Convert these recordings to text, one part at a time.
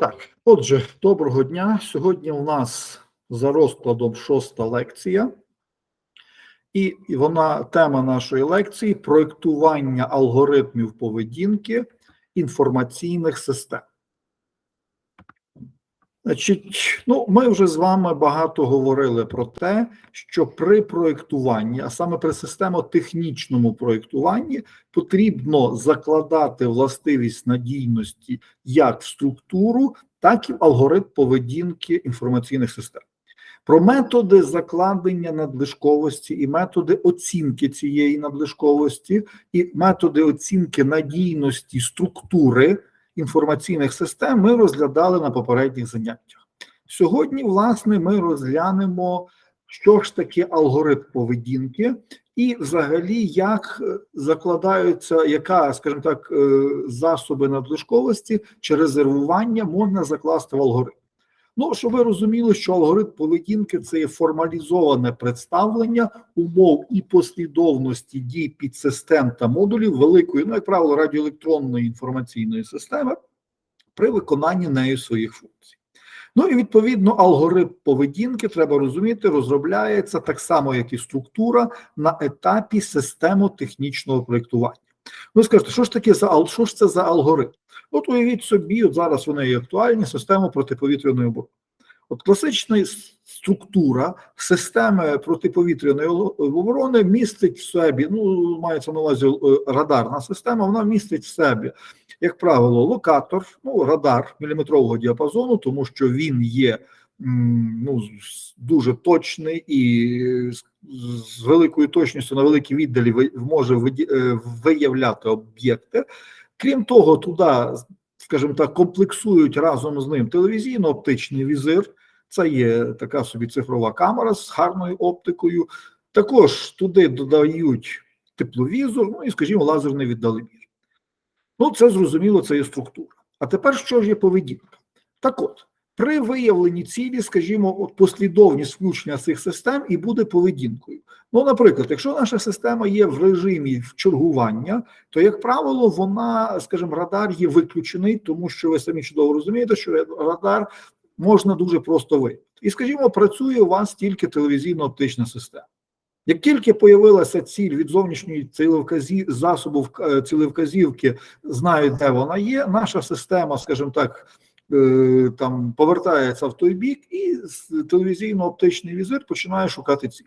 Так, отже, доброго дня. Сьогодні у нас за розкладом шоста лекція, і вона тема нашої лекції проєктування алгоритмів поведінки інформаційних систем. Значить, ну, ми вже з вами багато говорили про те, що при проєктуванні, а саме при системотехнічному проєктуванні, потрібно закладати властивість надійності як в структуру, так і в алгоритм поведінки інформаційних систем. Про методи закладення надлишковості і методи оцінки цієї надлишковості, і методи оцінки надійності структури інформаційних систем ми розглядали на попередніх заняттях. Сьогодні, власне, ми розглянемо, що ж таке алгоритм поведінки, і взагалі, як закладаються, яка, скажімо так, е, засоби надлишковості чи резервування можна закласти в алгоритм. Ну, щоб ви розуміли, що алгоритм поведінки це є формалізоване представлення умов і послідовності дій підсистем та модулів великої, ну, як правило, радіоелектронної інформаційної системи при виконанні нею своїх функцій. Ну і відповідно алгоритм поведінки треба розуміти, розробляється так само, як і структура на етапі системотехнічного проєктування. Ви скажете, що ж таке за що ж це за алгоритм? От уявіть собі, от зараз вони є актуальні систему протиповітряної оборони. От класична структура системи протиповітряної оборони містить в собі, ну мається на увазі радарна система, вона містить в себе, як правило, локатор, ну радар міліметрового діапазону, тому що він є ну, дуже точний і з великою точністю на великій віддалі може виявляти об'єкти. Крім того, туди, скажімо так, комплексують разом з ним телевізійно-оптичний візир. Це є така собі цифрова камера з гарною оптикою. Також туди додають тепловізор, ну і, скажімо, лазерний віддалебір. Ну, це зрозуміло, це є структура. А тепер що ж є поведінка? Так от, при виявленні цілі, скажімо, от послідовність включення цих систем і буде поведінкою. Ну, наприклад, якщо наша система є в режимі чергування, то, як правило, вона, скажімо, радар є виключений, тому що ви самі чудово розумієте, що радар можна дуже просто виявити. І, скажімо, працює у вас тільки телевізійно-оптична система. Як тільки появилася ціль від зовнішньої цілевказі... засобу цілевказівки, знають, де вона є, наша система, скажімо так, Е, там повертається в той бік, і телевізійно-оптичний візир починає шукати ціль.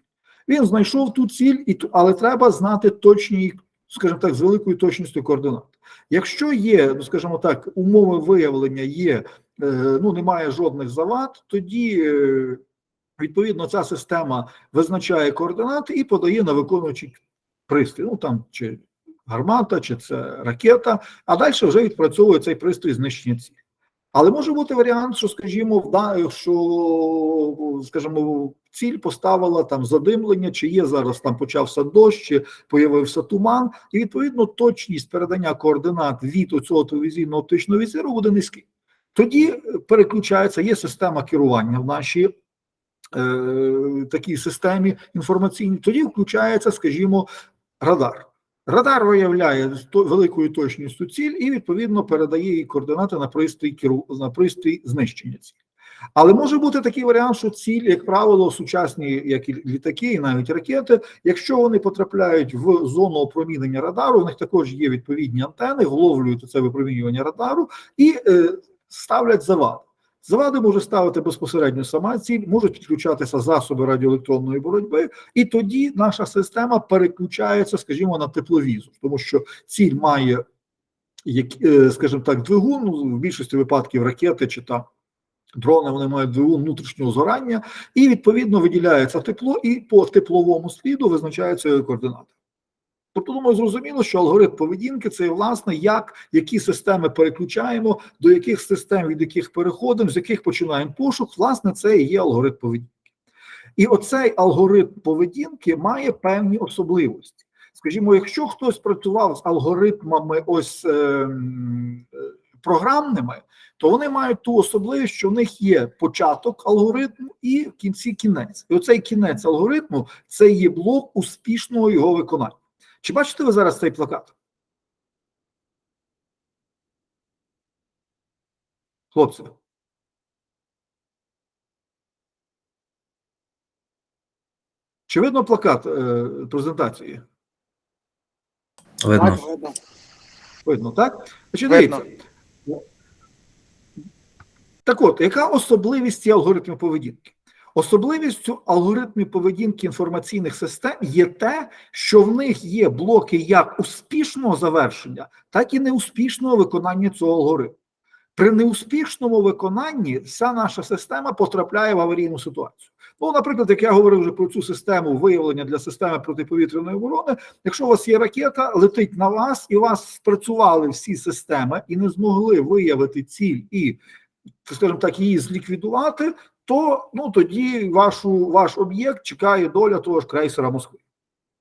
Він знайшов ту ціль, і але треба знати точні, скажімо так, з великою точністю координат. Якщо є, ну скажімо так, умови виявлення є, е, ну немає жодних завад, тоді е, відповідно ця система визначає координати і подає на виконуючий пристрій. Ну там чи гармата, чи це ракета, а далі вже відпрацьовує цей пристрій знищення цілі. Але може бути варіант, що, скажімо, що, скажімо, ціль поставила там задимлення, чи є зараз там почався дощ, чи появився туман, і відповідно точність передання координат від цього телевізійного оптичного візиру буде низький. Тоді переключається, є система керування в нашій е, такій системі інформаційній, тоді включається, скажімо, радар. Радар виявляє з великою точністю ціль і відповідно передає її координати на пристрій керу... на пристрій знищення цілі. Але може бути такий варіант, що ціль, як правило, сучасні, як і літаки, і навіть ракети, якщо вони потрапляють в зону опромінення радару, в них також є відповідні антени, вловлюють це випромінювання радару і е, ставлять завади. Завади може ставити безпосередньо сама ціль, можуть підключатися засоби радіоелектронної боротьби, і тоді наша система переключається, скажімо, на тепловізор, тому що ціль має, е, скажімо так, двигун ну, в більшості випадків ракети чи там дрони вони мають двигун внутрішнього згорання, і відповідно виділяється тепло, і по тепловому сліду визначаються координати. Тобто, думаю, зрозуміло, що алгоритм поведінки це власне як які системи переключаємо, до яких систем, від яких переходимо, з яких починаємо пошук, власне, це і є алгоритм поведінки. І оцей алгоритм поведінки має певні особливості. Скажімо, якщо хтось працював з алгоритмами ось е, програмними, то вони мають ту особливість, що в них є початок алгоритму і в кінці кінець. І оцей кінець алгоритму це є блок успішного його виконання. Чи бачите ви зараз цей плакат? Хлопці. Чи видно плакат е, презентації? Видно. Так, видно. Видно, так? Значить, видно. дивіться. Так от, яка особливість ці алгоритмів поведінки? Особливістю алгоритмів поведінки інформаційних систем є те, що в них є блоки як успішного завершення, так і неуспішного виконання цього алгоритму. При неуспішному виконанні вся наша система потрапляє в аварійну ситуацію. Ну, наприклад, як я говорив вже про цю систему виявлення для системи протиповітряної оборони, якщо у вас є ракета, летить на вас, і вас спрацювали всі системи і не змогли виявити ціль і, скажімо так, її зліквідувати, то ну тоді вашу ваш об'єкт чекає доля того ж крейсера Москви.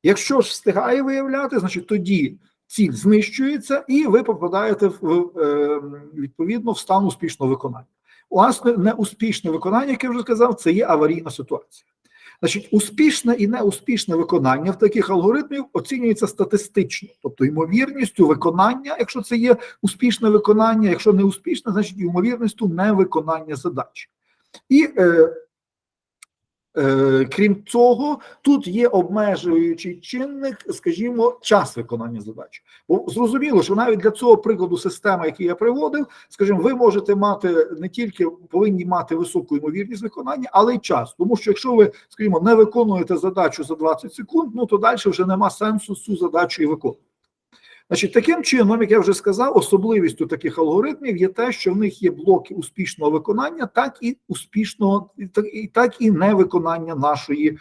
Якщо ж встигає виявляти, значить тоді ціль знищується, і ви попадаєте в, е, відповідно в стан успішного виконання. Власне, неуспішне виконання, як я вже сказав, це є аварійна ситуація. Значить, успішне і неуспішне виконання в таких алгоритмів оцінюється статистично, тобто ймовірністю виконання, якщо це є успішне виконання, якщо не успішне, значить ймовірністю невиконання задачі. І е, е, крім цього, тут є обмежуючий чинник, скажімо, час виконання задач. Бо зрозуміло, що навіть для цього прикладу системи, який я приводив, скажімо, ви можете мати не тільки повинні мати високу ймовірність виконання, але й час. Тому що якщо ви, скажімо, не виконуєте задачу за 20 секунд, ну то далі вже нема сенсу цю задачу і виконувати. Значить, таким чином, як я вже сказав, особливістю таких алгоритмів є те, що в них є блоки успішного виконання, так і успішного, і так і, невиконання нашої,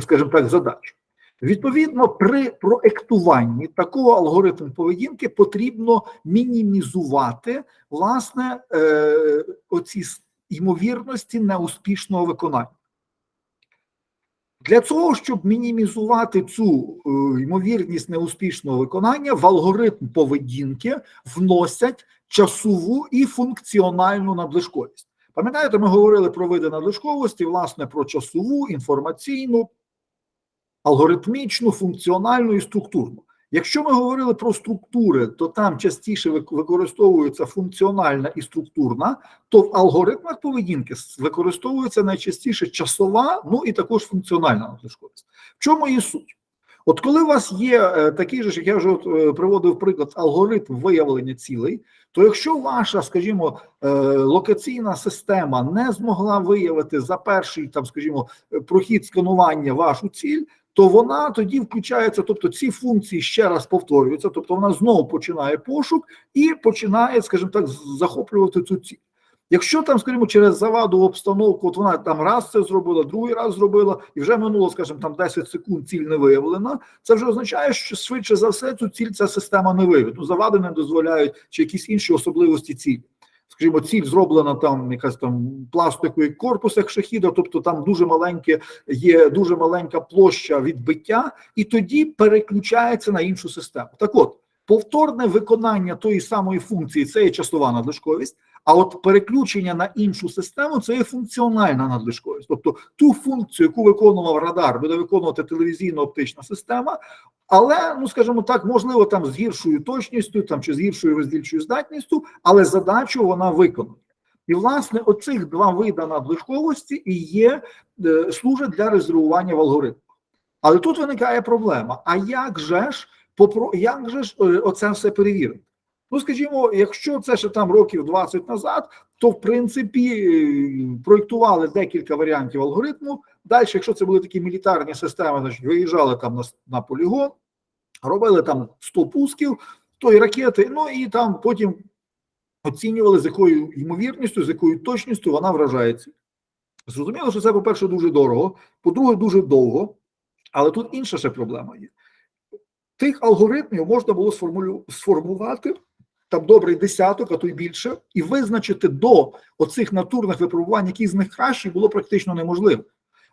скажімо так, задачі. Відповідно, при проектуванні такого алгоритму поведінки потрібно мінімізувати власне е, оці ймовірності неуспішного виконання. Для того, щоб мінімізувати цю е, ймовірність неуспішного виконання, в алгоритм поведінки вносять часову і функціональну надлишковість. Пам'ятаєте, ми говорили про види надлишковості, власне, про часову, інформаційну, алгоритмічну, функціональну і структурну. Якщо ми говорили про структури, то там частіше використовується функціональна і структурна, то в алгоритмах поведінки використовується найчастіше часова, ну і також функціональна надлишковість. В чому її суть? От коли у вас є е, такий же, як я вже е, приводив приклад, алгоритм виявлення цілей, то якщо ваша, скажімо, е, локаційна система не змогла виявити за перший там, скажімо, прохід сканування вашу ціль, то вона тоді включається, тобто ці функції ще раз повторюються, тобто вона знову починає пошук і починає, скажімо так, захоплювати цю ціль. Якщо там, скажімо, через заваду обстановку, от вона там раз це зробила, другий раз зробила, і вже минуло, скажімо, там 10 секунд ціль не виявлена, це вже означає, що швидше за все цю ціль ця система не виявить. Ну, завади не дозволяють чи якісь інші особливості цілі. Скажімо, ціль зроблена там якась там пластиковий корпус, як шахіда, тобто там дуже маленьке є дуже маленька площа відбиття, і тоді переключається на іншу систему. Так от, повторне виконання тої самої функції це є часова надлишковість, а от переключення на іншу систему це є функціональна надлишковість. Тобто ту функцію, яку виконував радар, буде виконувати телевізійно-оптична система, але, ну скажімо так, можливо, там з гіршою точністю там чи з гіршою роздільчою здатністю, але задачу вона виконує. І, власне, оцих два види надлишковості і є, е, служать для резервування в алгоритмах. Але тут виникає проблема: а як же ж як же ж е, оце все перевірити? Ну, скажімо, якщо це ще там років 20 назад, то в принципі е, проєктували декілька варіантів алгоритму. Далі, якщо це були такі мілітарні системи, значить виїжджали там на, на полігон, робили там 100 пусків тої ракети, ну і там потім оцінювали, з якою ймовірністю, з якою точністю вона вражається. Зрозуміло, що це, по-перше, дуже дорого, по-друге, дуже довго, але тут інша ще проблема є. Тих алгоритмів можна було сформулю... сформувати там добрий десяток, а то й більше, і визначити до оцих натурних випробувань, які з них кращі, було практично неможливо.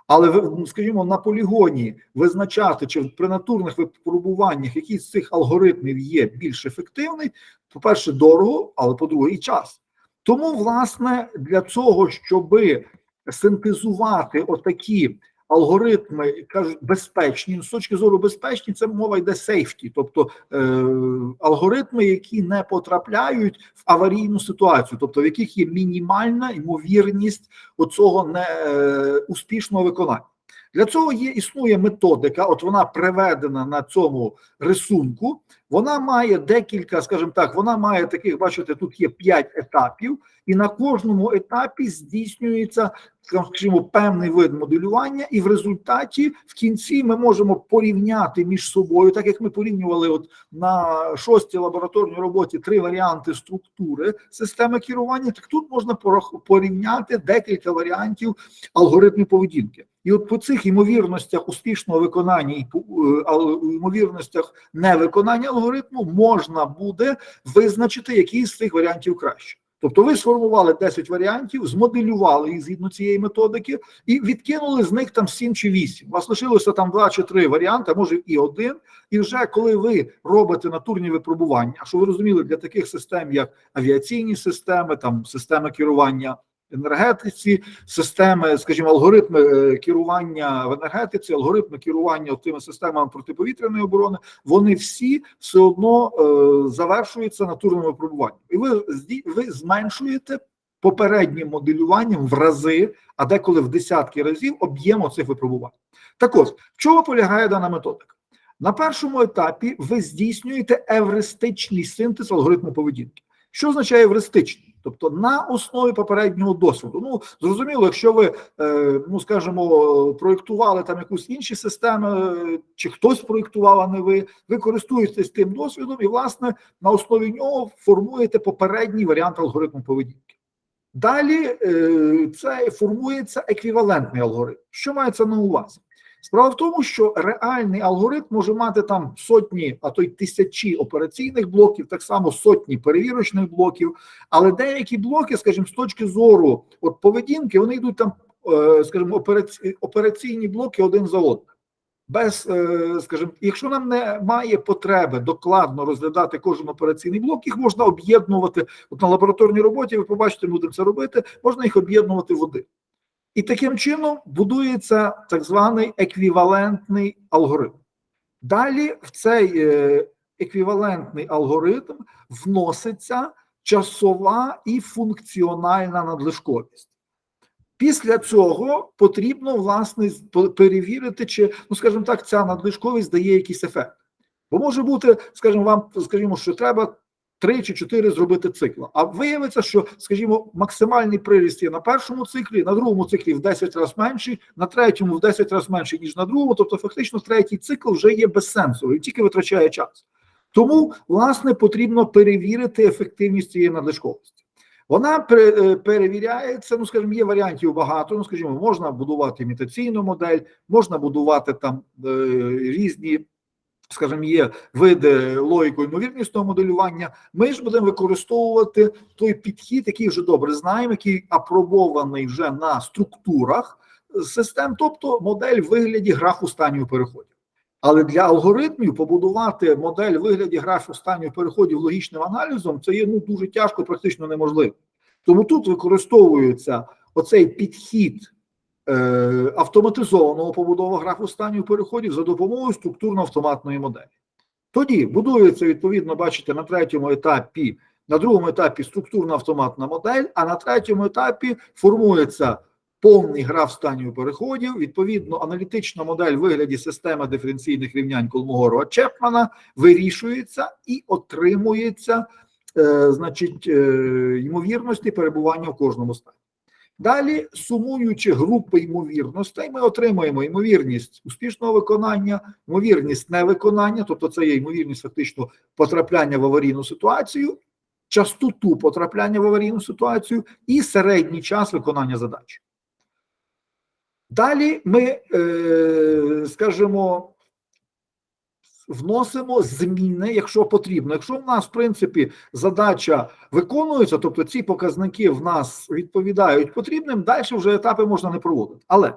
Але ну, скажімо, на полігоні визначати чи при натурних випробуваннях, який з цих алгоритмів є більш ефективний, по-перше, дорого, але по-друге, і час. Тому, власне, для цього, щоби синтезувати отакі алгоритми, кажуть, безпечні, з точки зору безпечні, це мова йде сейфті, тобто е, алгоритми, які не потрапляють в аварійну ситуацію, тобто в яких є мінімальна ймовірність оцього не е, успішного виконання. Для цього є існує методика, от вона приведена на цьому рисунку. Вона має декілька, скажімо так, вона має таких, бачите, тут є п'ять етапів, і на кожному етапі здійснюється, скажімо, певний вид моделювання, і в результаті в кінці ми можемо порівняти між собою, так як ми порівнювали от на шостій лабораторній роботі три варіанти структури системи керування. Так тут можна порівняти декілька варіантів алгоритмів поведінки. І от по цих ймовірностях успішного виконання і е, ймовірностях невиконання алгоритму можна буде визначити, який з цих варіантів краще. Тобто ви сформували 10 варіантів, змоделювали їх згідно цієї методики і відкинули з них там 7 чи 8. У вас лишилося там 2 чи 3 варіанти, а може і один. І вже коли ви робите натурні випробування, що ви розуміли для таких систем, як авіаційні системи, там системи керування енергетиці, системи, скажімо, алгоритми е, керування в енергетиці, алгоритми керування тими системами протиповітряної оборони, вони всі все одно е, завершуються натурним випробуванням. І ви ви зменшуєте попереднім моделюванням в рази, а деколи в десятки разів об'єм цих випробувань. Так от, в чому полягає дана методика? На першому етапі ви здійснюєте евристичний синтез алгоритму поведінки. Що означає евристичний? Тобто на основі попереднього досвіду. Ну зрозуміло, якщо ви е, ну скажімо, проєктували там якусь інші системи, е, чи хтось проєктував, а не ви, ви користуєтесь тим досвідом, і власне на основі нього формуєте попередній варіант алгоритму поведінки. Далі е, це формується еквівалентний алгоритм. Що мається на увазі? Справа в тому, що реальний алгоритм може мати там сотні, а то й тисячі операційних блоків, так само сотні перевірочних блоків. Але деякі блоки, скажімо, з точки зору от поведінки, вони йдуть там, е, скажімо, операційні блоки один за одним. Без, е, скажімо, якщо нам немає потреби докладно розглядати кожен операційний блок, їх можна об'єднувати. От на лабораторній роботі ви побачите, будемо це робити, можна їх об'єднувати в один. І таким чином будується так званий еквівалентний алгоритм. Далі в цей е, еквівалентний алгоритм вноситься часова і функціональна надлишковість. Після цього потрібно власне перевірити, чи, ну скажімо так, ця надлишковість дає якийсь ефект. Бо може бути, скажімо, вам скажімо, що треба три чи чотири зробити цикла. А виявиться, що, скажімо, максимальний приріст є на першому циклі, на другому циклі в 10 разів менший, на третьому в 10 разів менший, ніж на другому. Тобто, фактично, третій цикл вже є безсенсовий, тільки витрачає час. Тому, власне, потрібно перевірити ефективність цієї надлишковості. Вона е, перевіряється, ну скажімо, є варіантів багато. Ну, скажімо, можна будувати імітаційну модель, можна будувати там е, різні, скажімо, є види логіко-ймовірнісного моделювання. Ми ж будемо використовувати той підхід, який вже добре знаємо, який апробований вже на структурах систем, тобто модель в вигляді графу станів переходів. Але для алгоритмів побудувати модель в вигляді графу станів переходів логічним аналізом це є ну дуже тяжко, практично неможливо. Тому тут використовується оцей підхід автоматизованого побудови графу станів переходів за допомогою структурно-автоматної моделі. Тоді будується відповідно, бачите, на третьому етапі, на другому етапі структурно-автоматна модель, а на третьому етапі формується повний граф станів переходів. Відповідно, аналітична модель в вигляді системи диференційних рівнянь Колмогорова Чепмана вирішується і отримується, е, значить, е, ймовірності перебування в кожному стані. Далі, сумуючи групи ймовірностей, ми отримуємо ймовірність успішного виконання, ймовірність невиконання, тобто це є ймовірність фактично потрапляння в аварійну ситуацію, частоту потрапляння в аварійну ситуацію і середній час виконання задачі. Далі ми, е, скажімо, вносимо зміни, якщо потрібно. Якщо в нас, в принципі, задача виконується, тобто ці показники в нас відповідають потрібним, далі вже етапи можна не проводити. Але,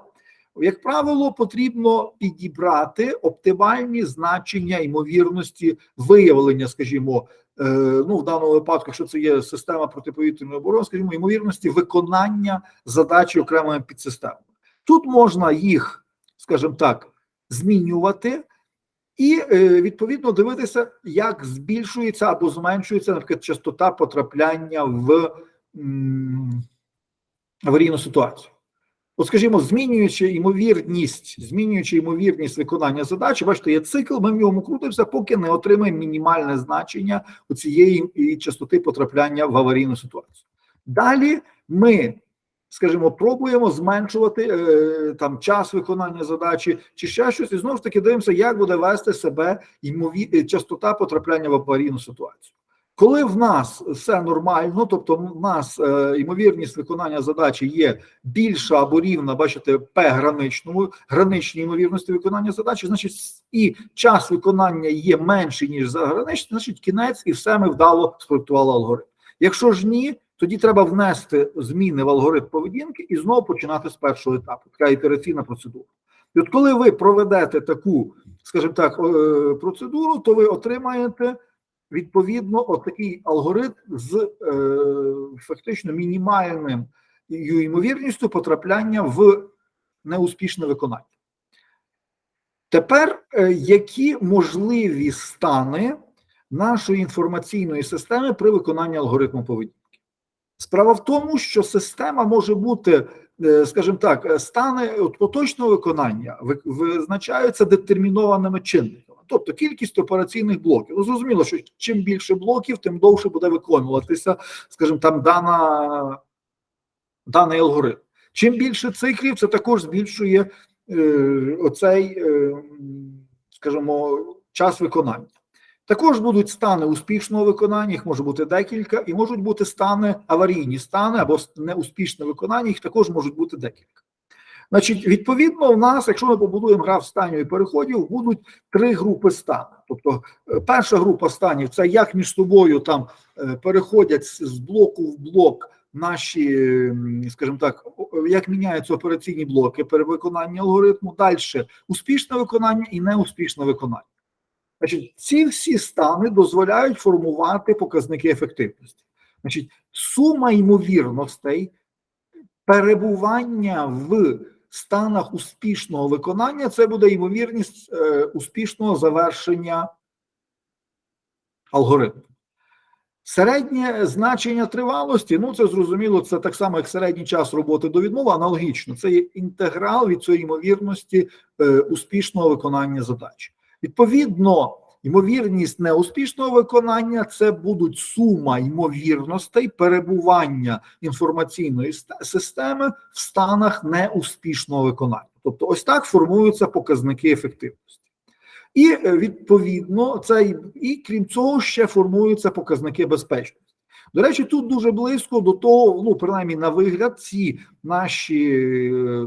як правило, потрібно підібрати оптимальні значення ймовірності виявлення, скажімо, е, ну в даному випадку, якщо це є система протиповітряної оборони, скажімо, ймовірності виконання задачі окремими підсистемами. Тут можна їх, скажімо так, змінювати. І е, відповідно дивитися, як збільшується або зменшується, наприклад, частота потрапляння в аварійну ситуацію. От, скажімо, змінюючи ймовірність, змінюючи ймовірність виконання задачі, бачите, є цикл, ми в ньому крутимося, поки не отримаємо мінімальне значення у цієї частоти потрапляння в аварійну ситуацію. Далі ми, скажімо, пробуємо зменшувати е, там час виконання задачі чи ще щось, і знову ж таки дивимося, як буде вести себе ймові... е, частота потрапляння в аварійну ситуацію. Коли в нас все нормально, тобто в нас е, ймовірність виконання задачі є більша або рівна, бачите, П граничному, граничній ймовірності виконання задачі, значить, і час виконання є менший, ніж за граничний, значить кінець, і все ми вдало спроектували алгоритм. Якщо ж ні, тоді треба внести зміни в алгоритм поведінки і знову починати з першого етапу. Така ітераційна процедура. І от коли ви проведете таку, скажімо так, е, процедуру, то ви отримаєте відповідно отакий алгоритм з е, фактично мінімальним ймовірністю потрапляння в неуспішне виконання. Тепер е, які можливі стани нашої інформаційної системи при виконанні алгоритму поведінки? Справа в тому, що система може бути, е, скажімо так, е, стани от поточного виконання визначаються детермінованими чинниками, тобто кількість операційних блоків. Ну, зрозуміло, що чим більше блоків, тим довше буде виконуватися, скажімо, там дана даний алгоритм. Чим більше циклів, це також збільшує е, оцей, е, скажімо, час виконання. Також будуть стани успішного виконання, їх може бути декілька, і можуть бути стани аварійні стани або неуспішне виконання, їх також можуть бути декілька. Значить, відповідно, у нас, якщо ми побудуємо граф станів і переходів, будуть три групи станів. Тобто, е, перша група станів це як між собою там е, переходять з блоку в блок наші, скажімо так, як міняються операційні блоки при виконанні алгоритму. Далі успішне виконання і неуспішне виконання. Значить, ці всі стани дозволяють формувати показники ефективності. Значить, сума ймовірностей перебування в станах успішного виконання це буде ймовірність е, успішного завершення алгоритму. Середнє значення тривалості, ну це зрозуміло, це так само, як середній час роботи до відмови, аналогічно. Це є інтеграл від цієї ймовірності е, успішного виконання задачі. Відповідно, ймовірність неуспішного виконання це будуть сума ймовірностей перебування інформаційної системи в станах неуспішного виконання. Тобто, ось так формуються показники ефективності. І е, відповідно, це і, і крім цього ще формуються показники безпечності. До речі, тут дуже близько до того, ну принаймні на вигляд, ці наші е,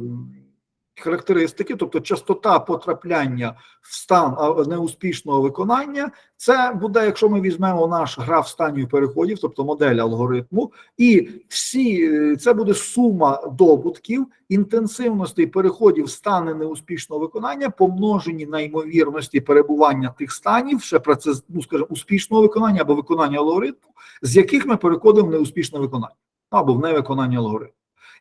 характеристики, тобто частота потрапляння в стан неуспішного виконання, це буде, якщо ми візьмемо наш граф станів переходів, тобто модель алгоритму, і всі е, це буде сума добутків інтенсивності переходів в стани неуспішного виконання, помножені на ймовірності перебування тих станів, ще про це ну скажімо, успішного виконання або виконання алгоритму, з яких ми переходимо в неуспішне виконання або в невиконання алгоритму.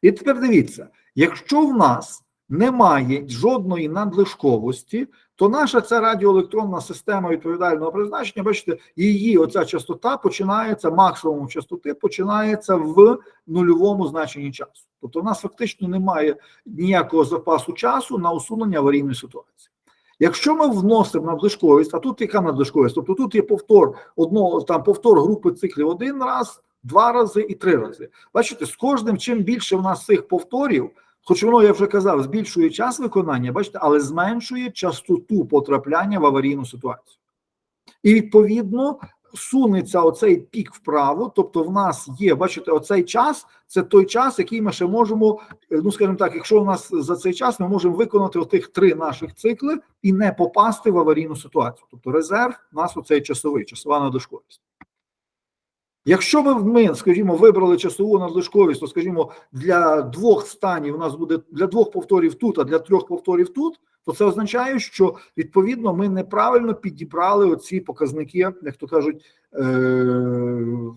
І тепер дивіться, якщо в нас немає жодної надлишковості, то наша ця радіоелектронна система відповідального призначення, бачите, її оця частота починається, максимум частоти починається в нульовому значенні часу. Тобто, в нас фактично немає ніякого запасу часу на усунення аварійної ситуації. Якщо ми вносимо надлишковість, а тут яка надлишковість? Тобто тут є повтор одного там повтор групи циклів один раз, два рази і три рази. Бачите, з кожним чим більше в нас цих повторів, хоч воно я вже казав, збільшує час виконання, бачите, але зменшує частоту потрапляння в аварійну ситуацію. І відповідно сунеться оцей пік вправо, тобто в нас є, бачите, оцей час це той час, який ми ще можемо, е, ну скажімо так, якщо у нас за цей час ми можемо виконати отих три наших цикли і не попасти в аварійну ситуацію. Тобто резерв у нас оцей часовий, часова надлишковість. Якщо б ми, скажімо, вибрали часову надлишковість, то, скажімо, для двох станів у нас буде для двох повторів тут, а для трьох повторів тут, то це означає, що відповідно ми неправильно підібрали оці показники, як то кажуть, е-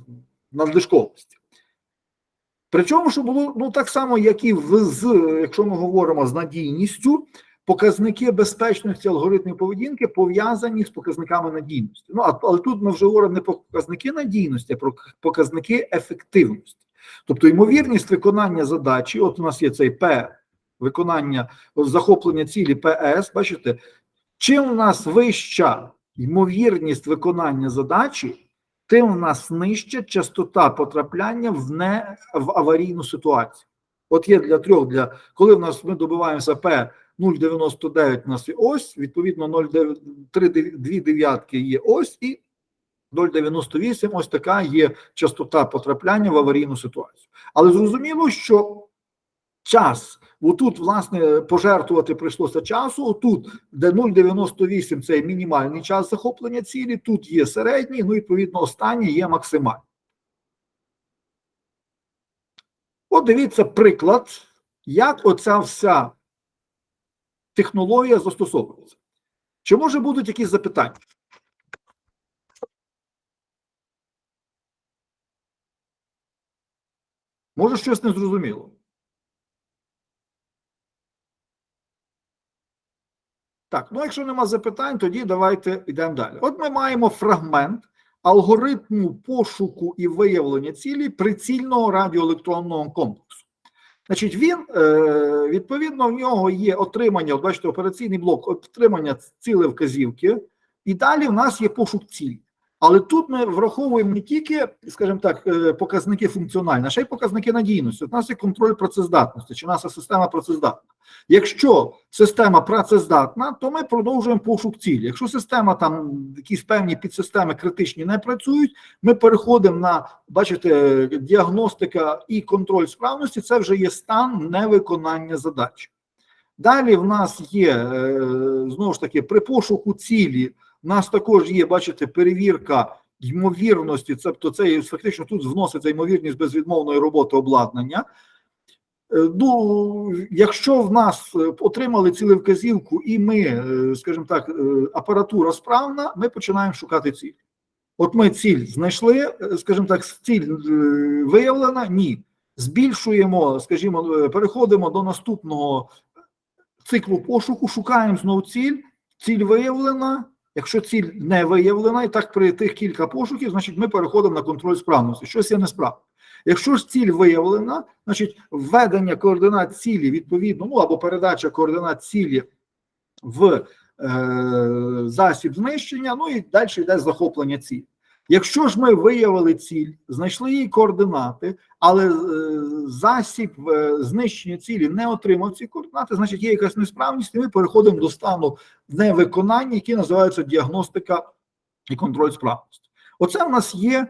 надлишковості. Причому, що було ну так само, як і в з, якщо ми говоримо з надійністю, показники безпечності алгоритмів поведінки пов'язані з показниками надійності. Ну але тут ми вже говоримо не про показники надійності, а про показники ефективності. Тобто, ймовірність виконання задачі, от у нас є цей П виконання захоплення цілі ПС, бачите, чим у нас вища ймовірність виконання задачі, тим у нас нижча частота потрапляння в не в аварійну ситуацію. От є для трьох, для коли в нас ми добиваємося П 0,99 у нас є ось, відповідно 0,2 дев'ятки є ось і 0,98 ось така є частота потрапляння в аварійну ситуацію. Але зрозуміло, що час, отут, власне, пожертвувати прийшлося часу, отут, де 0,98 це мінімальний час захоплення цілі, тут є середній, ну, відповідно, останній є максимальний. От дивіться приклад, як оця вся технологія застосовується. Чи може будуть якісь запитання? Може, щось не зрозуміло. Так, ну якщо нема запитань, тоді давайте йдемо далі. От ми маємо фрагмент алгоритму пошуку і виявлення цілі прицільного радіоелектронного комплексу. Значить, він е, відповідно в нього є отримання, от бачите, операційний блок, отримання цілевказівки, і далі в нас є пошук цілі. Але тут ми враховуємо не тільки, скажімо так, е, показники функціональні, а ще й показники надійності. У нас є контроль працездатності, чи наша система працездатна. Якщо система працездатна, то ми продовжуємо пошук цілі. Якщо система там якісь певні підсистеми критичні не працюють, ми переходимо на бачите, діагностика і контроль справності. Це вже є стан невиконання задачі. Далі в нас є е, знову ж таки при пошуку цілі. У нас також є, бачите, перевірка ймовірності, тобто це фактично тут вноситься ймовірність безвідмовної роботи обладнання. Е, Ну, якщо в нас отримали цілевказівку, і ми, е, скажімо так, е, апаратура справна, ми починаємо шукати ціль. От ми ціль знайшли, скажімо так, ціль виявлена, ні. Збільшуємо, скажімо, переходимо до наступного циклу пошуку, шукаємо знову ціль, ціль виявлена. Якщо ціль не виявлена, і так при тих кілька пошуків, значить ми переходимо на контроль справності. Щось є несправно. Якщо ж ціль виявлена, значить введення координат цілі відповідно, ну або передача координат цілі в е, засіб знищення, ну і далі йде захоплення цілі. Якщо ж ми виявили ціль, знайшли її координати, але е, засіб е, знищення цілі не отримав ці координати, значить є якась несправність, і ми переходимо до стану невиконання, який називається діагностика і контроль справності. Оце в нас є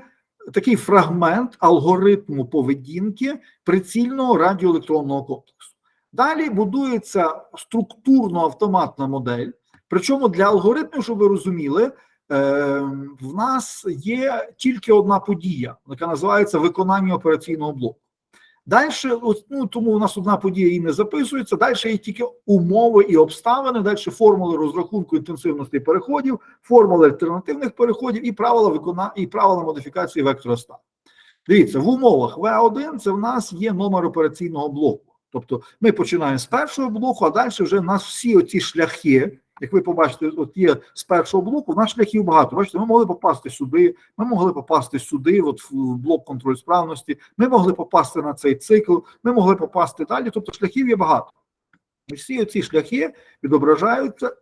такий фрагмент алгоритму поведінки прицільного радіоелектронного комплексу. Далі будується структурно автоматна модель. Причому для алгоритмів, щоб ви розуміли, в нас є тільки одна подія, яка називається виконання операційного блоку. Далі, ну тому у нас одна подія і не записується. Далі є тільки умови і обставини. Далі формули розрахунку інтенсивності переходів, формули альтернативних переходів і правила виконання і правила модифікації вектора стану. Дивіться, в умовах В1 це в нас є номер операційного блоку. Тобто ми починаємо з першого блоку, а далі вже в нас всі оці шляхи. Як ви побачите, от є з першого блоку, в нас шляхів багато. Бачите, ми могли попасти сюди, ми могли попасти сюди, от в блок контроль справності, ми могли попасти на цей цикл, ми могли попасти далі. Тобто шляхів є багато. І всі ці шляхи відображаються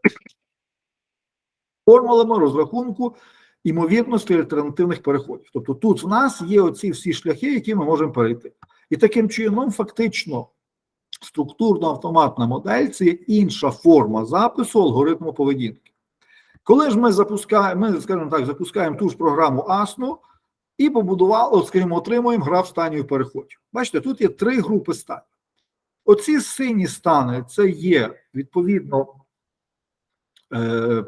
формулами розрахунку імовірності альтернативних переходів. Тобто тут в нас є оці всі шляхи, які ми можемо перейти. І таким чином, фактично структурно-автоматна модель це інша форма запису алгоритму поведінки. Коли ж ми запускаємо, ми, скажімо так, запускаємо ту ж програму ASNO і побудували, скажімо, отримуємо граф станів переходів. Бачите, тут є три групи станів. Оці сині стани це є відповідно е,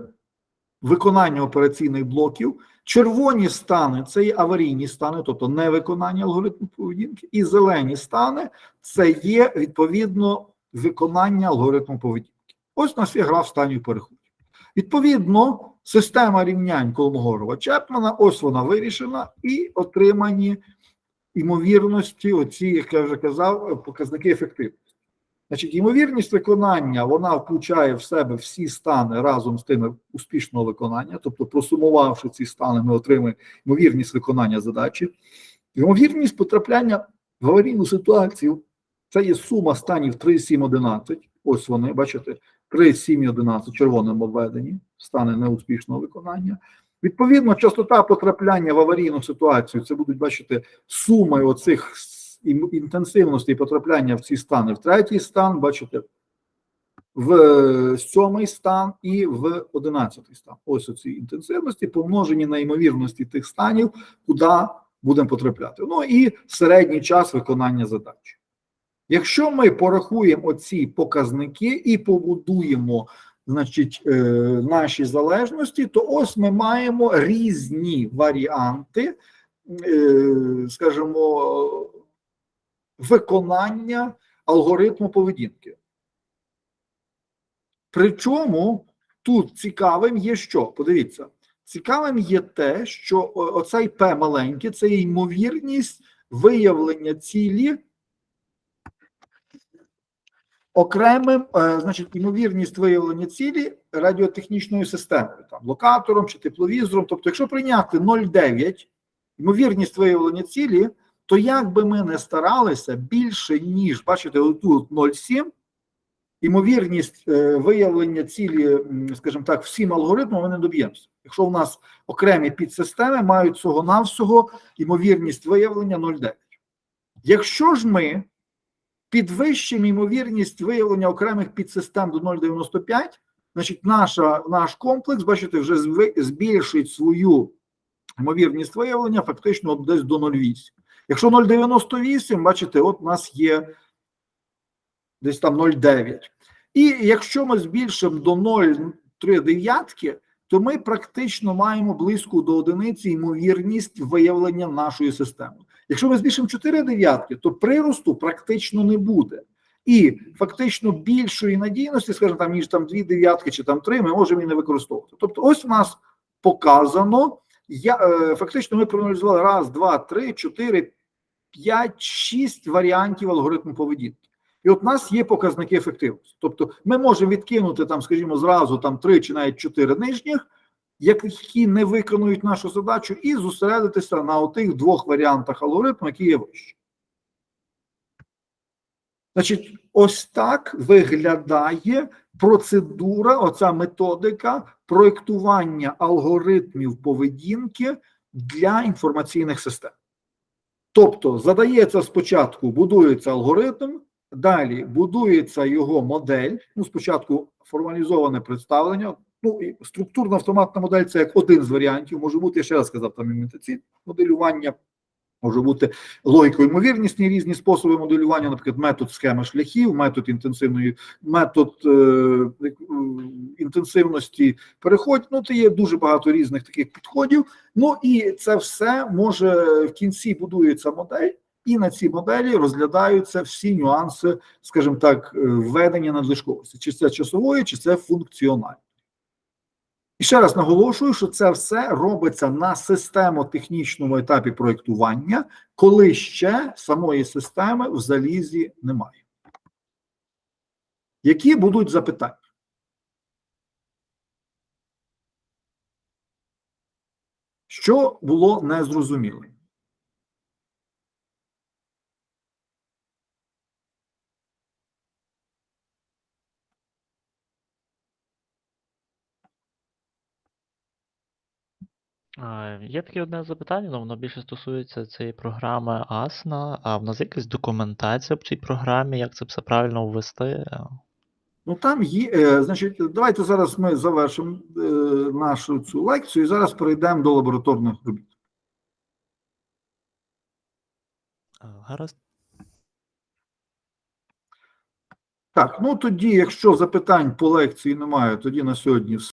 виконання операційних блоків. Червоні стани це є аварійні стани, тобто невиконання алгоритму поведінки, і зелені стани це є відповідно виконання алгоритму поведінки. Ось у нас є граф станів переходів. Відповідно, система рівнянь Колмогорова Чепмана, ось вона вирішена, і отримані ймовірності, оці, як я вже казав, показники ефективності. Значить, ймовірність виконання вона включає в себе всі стани разом з тими успішного виконання, тобто, просумувавши ці стани, ми отримаємо ймовірність виконання задачі, ймовірність потрапляння в аварійну ситуацію Це є сума станів 3, 7, 11. Ось вони, бачите, 3, 7 і 11 червоним обведені, стани неуспішного виконання. Відповідно, частота потрапляння в аварійну ситуацію це будуть, бачите, суми оцих інтенсивності потрапляння в ці стани. В третій стан, бачите, в е, сьомий стан і в одинадцятий стан. Ось оці інтенсивності помножені на ймовірності тих станів, куди будемо потрапляти. Ну і середній час виконання задачі. Якщо ми порахуємо оці показники і побудуємо значить, е, наші залежності, то ось ми маємо різні варіанти, е, скажімо, виконання алгоритму поведінки. Причому тут цікавим є що? Подивіться, цікавим є те, що оцей П маленький це ймовірність виявлення цілі окремим, е, значить, ймовірність виявлення цілі радіотехнічною системою, там локатором чи тепловізором. Тобто, якщо прийняти 0,9 ймовірність виявлення цілі, то як би ми не старалися більше ніж бачите, отут 0,7, Імовірність е, виявлення цілі, скажімо так, всім алгоритмам ми не доб'ємося. Якщо у нас окремі підсистеми мають всього навсього імовірність виявлення 0,9. Якщо ж ми підвищимо ймовірність виявлення окремих підсистем до 0,95, значить наша, наш комплекс, бачите, вже збільшить свою ймовірність виявлення фактично десь до 0,8. Якщо 0,98, бачите, от у нас є десь там 0,9. І якщо ми збільшимо до 0,3, то ми практично маємо близьку до одиниці ймовірність виявлення нашої системи. Якщо ми збільшимо 4 дев'ятки, то приросту практично не буде. І фактично більшої надійності, скажімо, там, ніж там 2 дев'ятки чи там 3, ми можемо і не використовувати. Тобто, ось у нас показано, я, е, фактично ми проаналізували раз, два, три, чотири, п'ять, шість варіантів алгоритму поведінки. І от у нас є показники ефективності. Тобто ми можемо відкинути там, скажімо, зразу там три чи навіть чотири нижніх, які не виконують нашу задачу, і зосередитися на тих двох варіантах алгоритму, які є вищі. Значить, ось так виглядає процедура, оця методика проєктування алгоритмів поведінки для інформаційних систем. Тобто, задається спочатку, будується алгоритм, далі будується його модель. Ну, спочатку формалізоване представлення. Ну, і структурна автоматна модель це як один з варіантів. Може бути, я ще раз сказав, там імітаційне моделювання, може бути логіко-ймовірнісні різні способи моделювання, наприклад, метод схеми шляхів, метод інтенсивної, метод е, е, інтенсивності переходів. Ну, це є дуже багато різних таких підходів. Ну і це все може в кінці будується модель, і на цій моделі розглядаються всі нюанси, скажімо так, введення надлишковості, чи це часової, чи це функціональної. І ще раз наголошую, що це все робиться на системо-технічному етапі проєктування, коли ще самої системи в залізі немає. Які будуть запитання? Що було незрозумілим? Є таке одне запитання, але воно більше стосується цієї програми Asana. А в нас є якась документація по цій програмі, як це все правильно ввести? Ну там є, е, значить, давайте зараз ми завершимо е, нашу цю лекцію і зараз перейдемо до лабораторних робіт. Гаразд. Так, ну тоді, якщо запитань по лекції немає, тоді на сьогодні все.